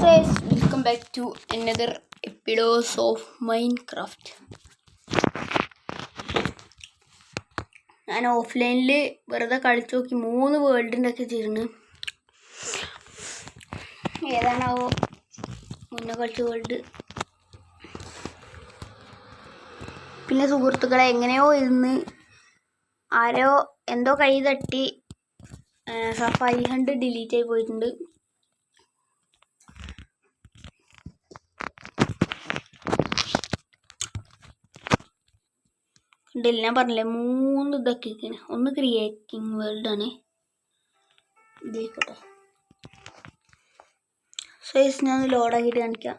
Says back to another എപ്പിഡോസ് of of craft ഞാൻ ഓഫ്ലൈനിൽ വെറുതെ കളിച്ചു നോക്കി മൂന്ന് വേൾഡിന്റെ ഒക്കെ ചെയ്തിരുന്നു. ഏതാണാവോ മുന്നേ കളിച്ച വേൾഡ് പിന്നെ സുഹൃത്തുക്കളെ എങ്ങനെയോ ഇരുന്ന് ആരോ എന്തോ കൈ തട്ടി ഫൈവ് ഹൺഡ്രഡ് ഡിലീറ്റ് ആയി പോയിട്ടുണ്ട്. കണ്ടില്ല ഞാൻ പറഞ്ഞില്ലേ മൂന്ന് ഇതൊക്കെ ഒന്ന് ക്രിയേറ്റിംഗ് വേൾഡ് ആണ്. ഇതേക്കട്ടെ സൈസ് ഞാൻ ലോഡാക്കിയിട്ട് കാണിക്കാം.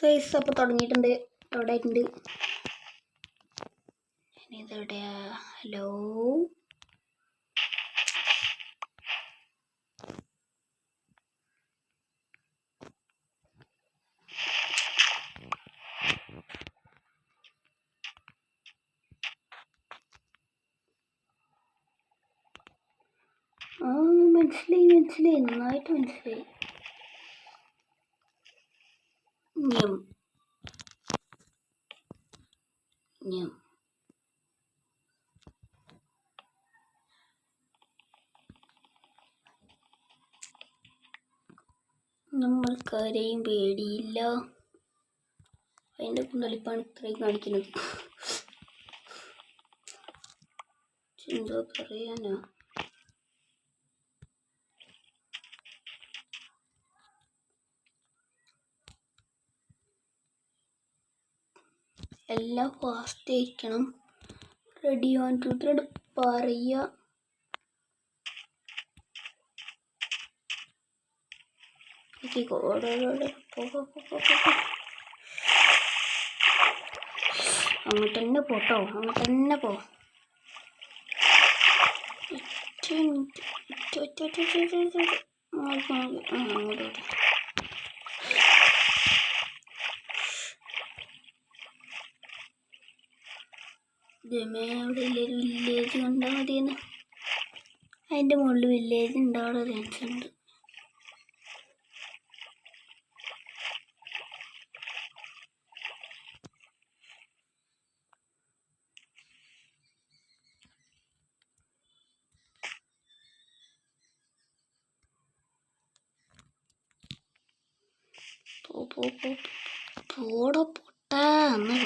സൈസ് അപ്പോൾ തുടങ്ങിയിട്ടുണ്ട്. ലോഡായിട്ടുണ്ട് ഇതെവിടെയാ? ഹലോ ആ മനസ്സിലായി നന്നായിട്ട് മനസ്സിലായി. ഞം. ഞം. നമ്മൾക്കാരെയും പേടിയില്ല. അതിന്റെ കുന്തളിപ്പാണ് ഇത്രയും കാണിക്കുന്നത്. എന്തോ പറയാനാ? എല്ലാം ഫാസ്റ്റ് ആയിരിക്കണം റെഡി ഓൺ ടു ത്രെഡ് പറയുക അങ്ങോട്ട് തന്നെ പോട്ടോ അങ്ങോട്ട് തന്നെ പോ ഒറ്റ അങ്ങോട്ട് അവിടെ ഇല്ലൊരു വില്ലേജ് കണ്ടാൽ മതിയെന്ന്. അതിന്റെ മുകളിൽ വില്ലേജ് ഉണ്ടാവാനുള്ള ചാൻസ് ഉണ്ട്. പോ പോ പോടോ പൊട്ടാ എന്ന്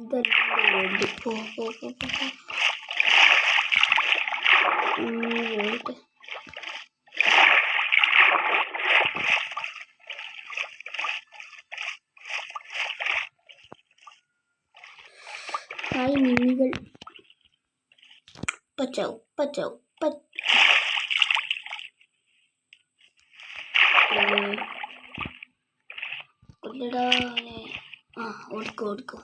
ഇതെല്ലാം വേണ്ടി പോ പോ പോ പോ മിന്നികൾ പച്ചവ് പച്ചവ് പച്ച. ആ ഓടിക്കോ ഓടിക്കോ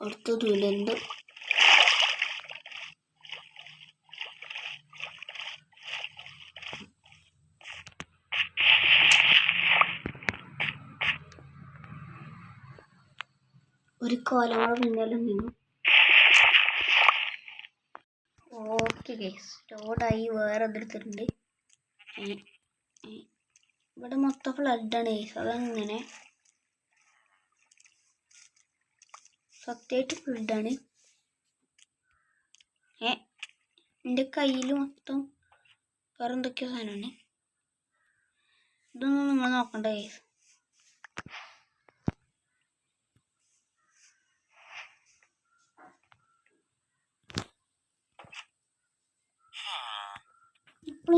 അടുത്ത ദുരന്തം ഒരു കോലം പിന്നാലും നിന്നു ഓക്കെ ഗൈസ് വേറെ ഏ. ഇവിടെ മൊത്തം ഫ്ലഡാണ് അതങ്ങനെ സത്യമായിട്ട് ഫ്ലഡാണ് ഏ എന്റെ കയ്യിൽ മൊത്തം വേറെ എന്തൊക്കെയോ സാധനമാണ്. ഇതൊന്നും നിങ്ങൾ നോക്കണ്ട? കേസ് ഇപ്പോൾ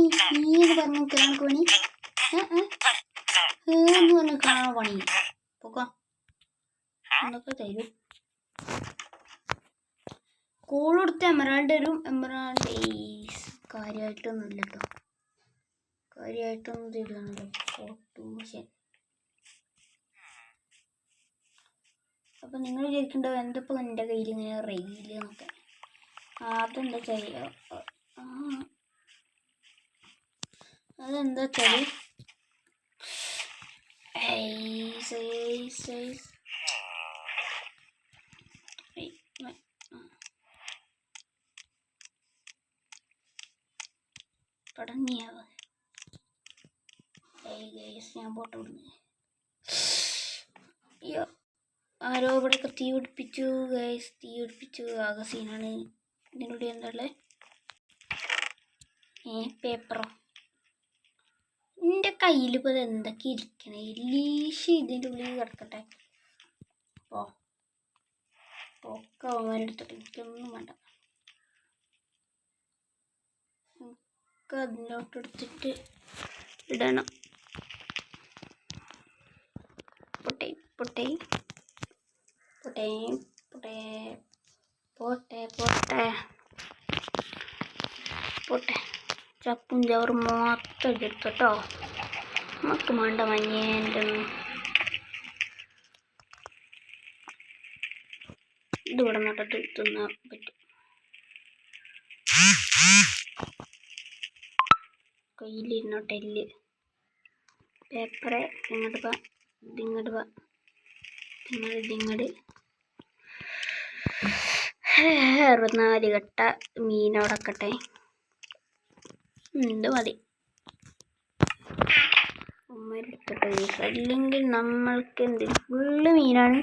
കാണാൻ പണി. പോക്കോ. എന്നൊക്കെ തരും? കോൾ കൊടുത്ത എമറാൾഡ് വരും എമറാൾഡ് കാര്യമായിട്ടൊന്നും ഇല്ല കേട്ടോ കാര്യമായിട്ടൊന്നും തരുന്നില്ല അപ്പൊ നിങ്ങൾ വിചാരിക്കണ്ടോ എന്തപ്പോൾ എന്റെ കയ്യിൽ ഇങ്ങനെ റെയിൽ എന്നൊക്കെ. അതെന്താ ചെയ്യുക ഐസ് അതെന്താ വെച്ചാൽ ഗൈസ് ഞാൻ പോട്ട് വിടുന്നു. അയ്യോ ആരോ ഇവിടെയൊക്കെ തീ പിടിപ്പിച്ചു ഗൈസ് തീ പിടിപ്പിച്ചു. ആകെ സീനാണ് ഇതിനുള്ളിൽ എന്താ ഏ പേപ്പറോ എന്റെ കയ്യിൽ ഇപ്പോൾ എന്തൊക്കെ ഇരിക്കണേ? ലീഷ് ഇതിന്റെ ഉള്ളിൽ കിടക്കട്ടെ. അപ്പോൾ ഒക്കെ അവന്മാരെടുത്തിട്ട് എനിക്കൊന്നും വേണ്ട. ഒക്കെ അതിലോട്ട് എടുത്തിട്ട് ഇടണം. പൊട്ടേ പൊട്ടേ പൊട്ടേ പൊട്ടേ പോട്ടെ പോട്ടെ പോട്ടെ. ചപ്പും ചവറും മൊത്തം എടുത്തിട്ടോ നമുക്ക് വേണ്ട മഞ്ഞേന്റെ ഇത് ഇവിടെ നട്ടിട്ട് തിന്നാൻ പറ്റും. കയ്യിലിരുന്നോട്ടെ എല്ല് പേപ്പറ് ഇങ്ങോട്ട് വാ ഇതിങ്ങോട്ട് വാ നിങ്ങൾ ഇതിങ്ങോട്ട് അറുപത്തിനാല് കട്ട മീനോടക്കട്ടെ എന്ത് മതി. അല്ലെങ്കിൽ നമ്മൾക്ക് എന്ത് ഫുള്ള് മീനാണ്.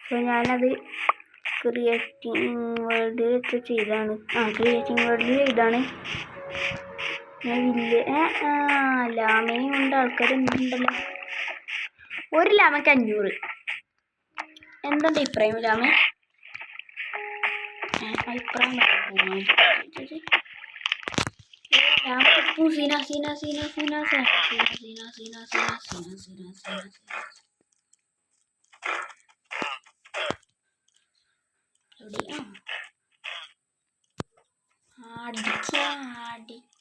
അപ്പോൾ ഞാനത് ക്രിയേറ്റിംഗ് വേൾഡിൽ ചെയ്താണ്. ആ ക്രിയേറ്റിംഗ് വേൾഡിൽ ഇതാണ്. ഞാൻ വില്ല് ലാമയും കൊണ്ട് ആൾക്കാർ എന്തുണ്ടല്ലോ ഒരു ലാമയ്ക്ക് അഞ്ഞൂറ് എന്തുണ്ട് ഇപ്രായം ലാമ അഭിപ്രായം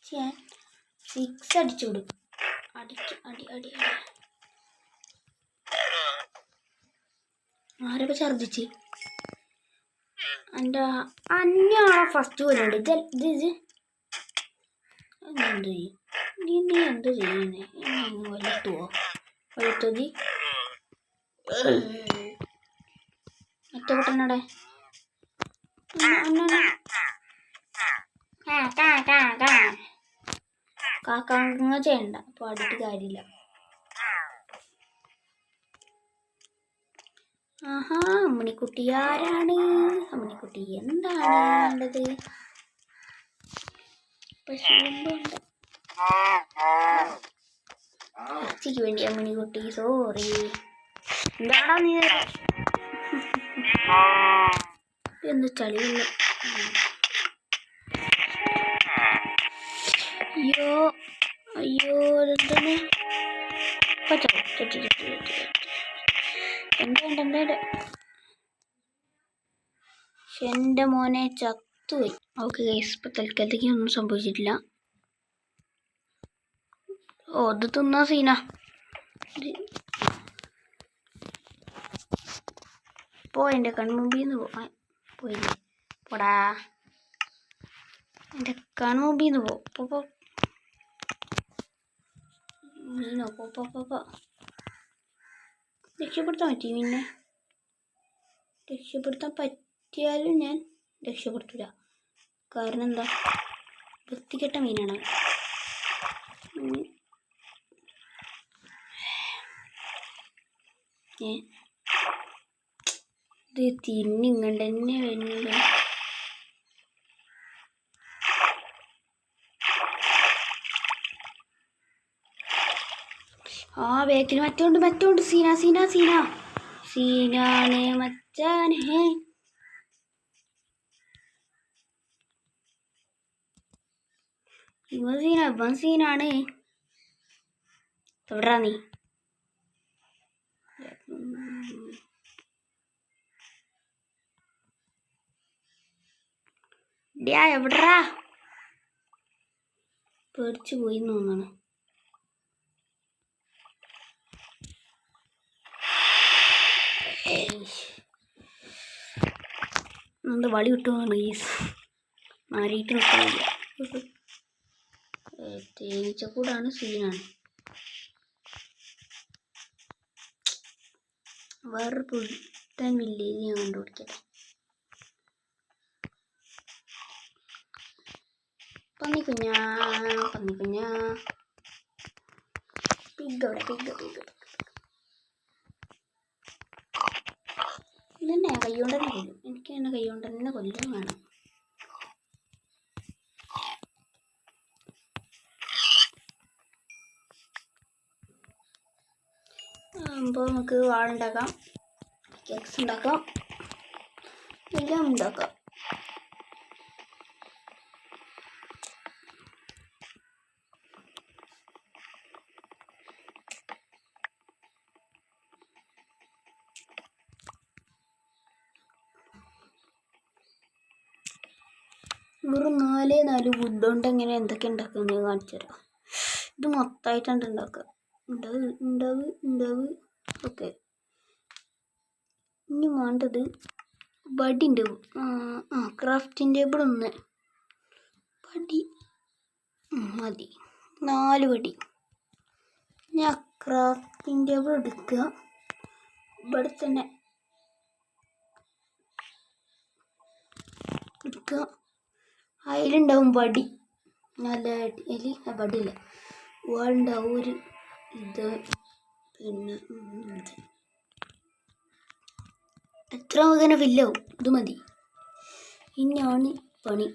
സീന സിക്സ് അടിച്ചു കൊടുക്കും. അടിച്ച് അടി അടി ആരപ്പ ഛർദിച്ച് എന്റെ അന്യാളെ ഫസ്റ്റ് പോലുണ്ട് ഇത് ഇത്? ഇത് എന്ത് ചെയ്യും? നീ എന്ത് ചെയ്യുന്നേ വലുത്തുവോ? വലുത്തതി? മറ്റേ പൊട്ടനടെ കാക്കാങ്ങ ചെയ്യണ്ട. പാടിയിട്ട് കാര്യമില്ല. ആഹാ അമ്മണിക്കുട്ടി ആരാണ്? അമ്മണിക്കുട്ടി എന്താണ് വേണ്ടത്? അച്ഛക്ക് വേണ്ടി അമ്മണിക്കുട്ടി സോറി എന്താണോ നീ? എന്ത് ചളിയില്ല. അയ്യോ അയ്യോ എന്താണ് പച്ചോ ചട്ടി ചട്ടി ചട്ടി എന്താ എന്താ പക്ഷെ എന്റെ മോനെ ചത്തുപോയി ഓക്കെ ഗൈസ് ഇപ്പം തൽക്കാലത്തേക്ക് ഒന്നും സംഭവിച്ചിട്ടില്ല. ഓ ഇത് തിന്നാ സീന. പോ എന്റെ കൺമുമ്പിൽ നിന്ന് പോ പോയില്ലേ പോടാ. എന്റെ കൺമുമ്പിൽ നിന്ന് പോ പോ. മീനോ പോ പോ പോ പോ. രക്ഷപ്പെടുത്താൻ പറ്റി പിന്നെ. രക്ഷപ്പെടുത്താൻ പറ്റിയാലും ഞാൻ രക്ഷപ്പെടുത്തില്ല കാരണം എന്താ? വൃത്തികെട്ട മീനാണ്. ഏ? ഇത് തിന്നിങ്ങണ്ട് തന്നെ വരുന്നത് ആ ബേക്കിൽ മറ്റോണ്ട് മറ്റോണ്ട്. സീന സീന സീന. സീനാനെ മച്ചാനെ. ഇവൻ സീന ഇവൻ സീനാണ്. എവിടാ നീ. എവിടാ? പേടിച്ചു പോയി തോന്നണം. നമ്മുടെ വളി കിട്ടുമോ ഈസ് മാറിയിട്ട് നിൽക്കുന്നില്ല തേനീച്ചക്കൂടാണ് സീനാണ്. വേറൊരു പുത്തൻ വില്ലേജ് ഞാൻ കണ്ടുപിടിക്കട്ടെ. പന്നിക്കുഞ്ഞാ പന്നിക്കുഞ്ഞാ. പിഗവിടെ പിഗ് പിഗ് ഇതന്നെ കൈകൊണ്ട് തന്നെ കൊല്ലും എനിക്ക് തന്നെ കൈകൊണ്ട് തന്നെ കൊല്ലും വേണം. അപ്പോൾ നമുക്ക് വാളുണ്ടാക്കാം. കേക്ക്സ് ഉണ്ടാക്കാം. എല്ലാം ഉണ്ടാക്കാം. വെറും നാല് നാല് വുഡ് കൊണ്ട് എങ്ങനെ എന്തൊക്കെ ഉണ്ടാക്കുന്നത് കാണിച്ചു തരാം ഇത് മൊത്തമായിട്ടാണ് ഉണ്ടാക്കുക ഉണ്ടാവ് ഉണ്ടാവ് ഉണ്ടാവ് ഓക്കെ. ഇനി വേണ്ടത് വടിന്റെ ആ ക്രാഫ്റ്റിംഗ് ടേബിൾ ഒന്ന്. വടി. മതി. നാല് വടി. ഞാൻ ക്രാഫ്റ്റിംഗ് ടേബിൾ എടുക്കുക ഇവിടെ തന്നെ. എടുക്കുക അതിലുണ്ടാവും വടി നല്ല എലി ഇല്ല വാളുണ്ടാവും ഒരു ഇത്. പിന്നെ. എത്ര അങ്ങനെ ഫില്ലാവും ഇത് മതി. ഇനിയാണ് പണി.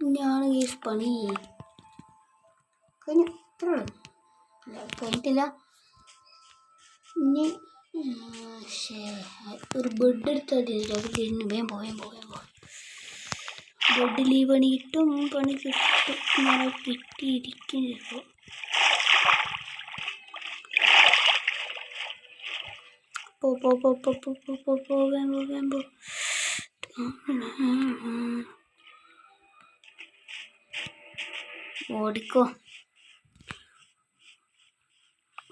ഇനിയാണ് ഈ പണി. കഴിഞ്ഞു. എത്ര പോയിട്ടില്ല. ഇനി ഒരു ബെഡ് എടുത്താൽ അതിലിരുന്ന് വേഗം പോവേം പോയേം പോ ബെഡിൽ ഈ പണി കിട്ടും. പണി കിട്ടും പോ പോ പോ പോ പോ പോ പോ പോ പോ. ഓടിക്കോ.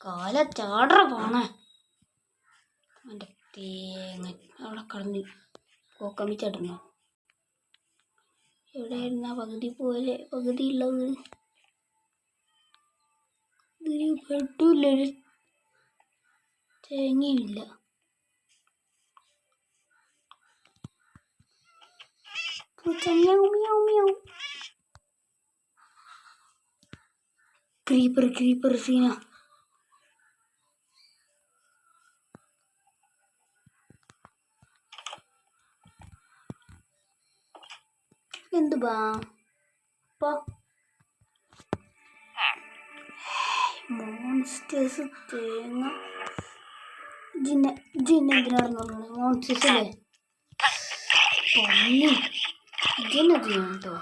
കാല ചാടറ പോണേ എന്റെ തേങ്ങ അവിടെ കടന്ന് പോക്കമ്മി ചടങ്ങു എവിടെയായിരുന്നു ആ പകുതി പോലെ പകുതി ഉള്ളത്? ഒരു ബെഡുമില്ല ക്രീപ്പർ ക്രീപ്പർ സീന. ബാ പോ മോൺസ്റ്റേഴ്സ് തേങ്ങ ജിന്ന ജിന്ന എന്തിനാണെന്ന് പറഞ്ഞത് മോൺസ്റ്റേഴ്സ് അല്ലേ പന്നി ജിന്ന ചെയ്യണം കേട്ടോ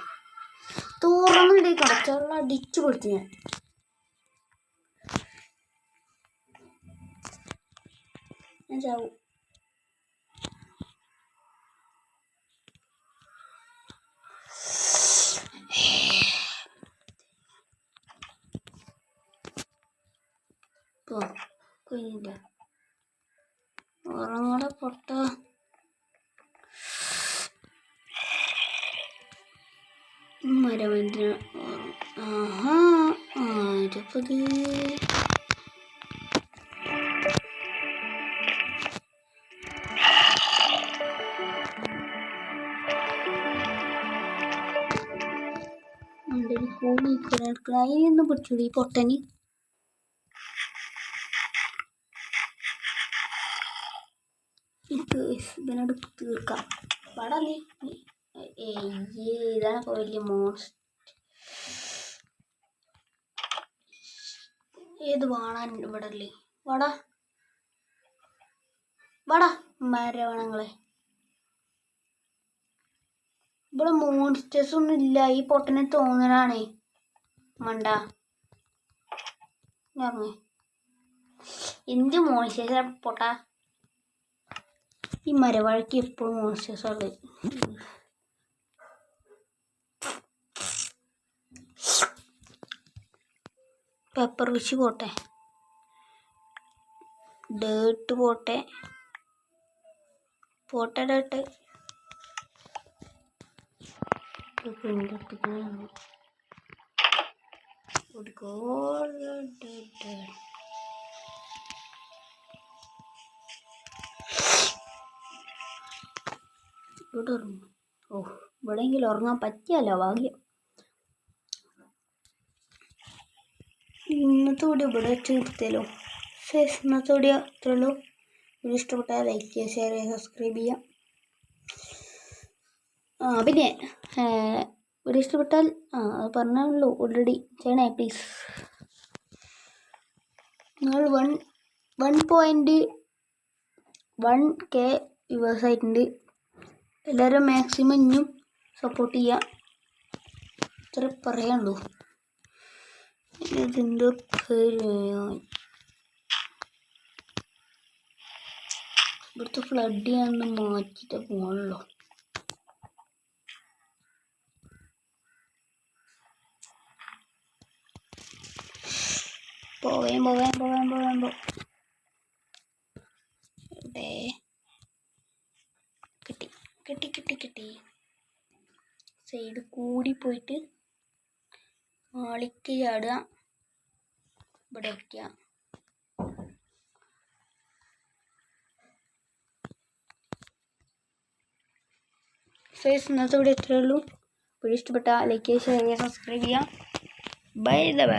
തുറന്നിടേ കടച്ചുള്ള അടിച്ചു കൊടുത്തു ഞാൻ. ഞാൻ ചാവും. പോ കുഞ്ഞിന്റെ ഉറങ്ങടെ പൊട്ട. മരമന്തിന് ആഹാ ആരപ്പത്. കിടക്കണം അതിനൊന്നും പിടിച്ചൂടി ഈ പൊട്ടന്. ഇവനോട് തീർക്കാം. ഏയ് ഇതാണ് വലിയ മോസ്റ്റ് ഏത് വാണാൻ ഇവിടെ അല്ലേ വാടാ വാടാ മരവണങ്ങളെ ഇവിടെ മോൺസ്റ്റേഴ്സ് ഒന്നും ഇല്ല ഈ പൊട്ടനെ തോന്നലാണേ. മണ്ട. ഇറങ്ങി. എന്ത് മോൺസ്റ്റേഴ്സ് പൊട്ട. ഈ മരവഴക്ക് എപ്പോഴും മോൺസ്റ്റേഴ്സ് ഉള്ളത് പെപ്പർ ഫിഷ് പോട്ടെ. ഡേട്ട് പോട്ടെ. പോട്ടെ ഡേട്ട് ഇവിടെ ഉറങ്ങും ഓ ഇവിടെയെങ്കിലും ഉറങ്ങാൻ പറ്റിയല്ലോ ഭാഗ്യം? ഇന്നത്തെ വീഡിയോ ഇവിടെ വെച്ച് നിർത്തിയല്ലോ ഫേസ് ഇന്നത്തെ വീഡിയോ അത്രേ ഉള്ളൂ. വീഡിയോ ഇഷ്ടപ്പെട്ടാൽ ലൈക്ക് ചെയ്യുക ഷെയർ ചെയ്യുക സബ്സ്ക്രൈബ് ചെയ്യുക. പിന്നെ വീഡിയോ ഇഷ്ടപ്പെട്ടാൽ ആ അത് പറഞ്ഞല്ലോ ഓൾറെഡി ചെയ്യണേ പ്ലീസ് നിങ്ങൾ one one point one K viewers ആയിട്ടുണ്ട്. എല്ലാവരും മാക്സിമം ഇനിയും സപ്പോർട്ട് ചെയ്യുക ഇത്ര പറയാനുള്ളൂ. ഇതിന്റെ പേര് ഇവിടുത്തെ ഫ്ലഡ് ചെയ്യാന്ന് മാറ്റിയിട്ട് പോകണല്ലോ പോവേം പോവേം പോവേം പോവേം പോ ഇവിടെ കിട്ടി കിട്ടി കിട്ടി കിട്ടി സൈഡ് കൂടി പോയിട്ട് ആളിക്ക് ചാടുക. ഇവിടെ വയ്ക്കുക സൈസ് ഇന്നത്തെ ഇവിടെ എത്രയുള്ളൂ വീഡിയോ ഇഷ്ടപ്പെട്ടാൽ ലൈക്ക് ചെയ്യുക ഷെയർ ചെയ്യുക സബ്സ്ക്രൈബ് ചെയ്യുക. Bye the bye